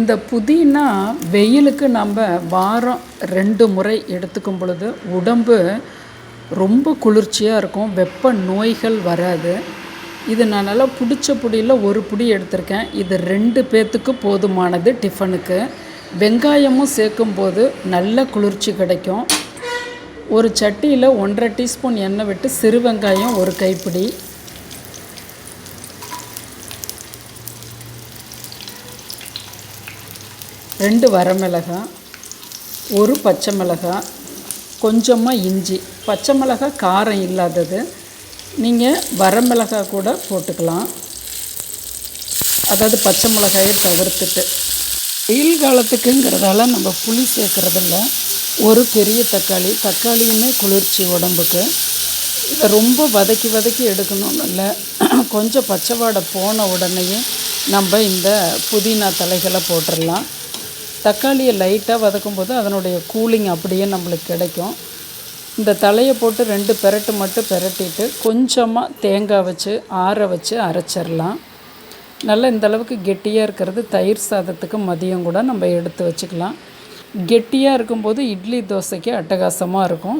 இந்த புதினா வெயிலுக்கு நம்ம வாரம் ரெண்டு முறை எடுத்துக்கும் பொழுது உடம்பு ரொம்ப குளிர்ச்சியாக இருக்கும். வெப்ப நோய்கள் வராது. இது நான் நல்லா பிடிச்ச புடியில் ஒரு புடி எடுத்திருக்கேன். இது ரெண்டு பேர்த்துக்கு போதுமானது டிஃபனுக்கு. வெங்காயமும் சேர்க்கும்போது நல்ல குளிர்ச்சி கிடைக்கும். ஒரு சட்டியில் ஒன்றரை டீஸ்பூன் எண்ணெய் விட்டு சிறு வெங்காயம் ஒரு கைப்பிடி. ரெண்டு வரமிளகாய் ஒரு பச்சை மிளகாய் கொஞ்சமாக இஞ்சி. பச்சை மிளகாய் காரம் இல்லாதது. நீங்கள் வரமிளகாய் கூட போட்டுக்கலாம். அதாவது பச்சை மிளகாயை தவிர்த்துட்டு. வெயில் காலத்துக்குங்கிறதால நம்ம புளி சேர்க்குறதில்ல. ஒரு பெரிய தக்காளி. தக்காளியுமே குளிர்ச்சி உடம்புக்கு. இதை ரொம்ப வதக்கி வதக்கி எடுக்கணும்னு இல்லை. கொஞ்சம் பச்சை வாடை போன உடனேயே நம்ம இந்த புதினா தலைகளை போட்டுடலாம். தக்காளியை லைட்டாக வதக்கும் போது அதனுடைய கூலிங் அப்படியே நம்மளுக்கு கிடைக்கும். இந்த தலையை போட்டு ரெண்டு பெரட்டு மட்டும் பெரட்டிட்டு கொஞ்சமாக தேங்காய் வச்சு ஆற வச்சு அரைச்சிடலாம். நல்லா இந்தளவுக்கு கெட்டியாக இருக்கிறது தயிர் சாதத்துக்கு மதியம் கூட நம்ம எடுத்து வச்சுக்கலாம். கெட்டியாக இருக்கும்போது இட்லி தோசைக்கு அட்டகாசமாக இருக்கும்.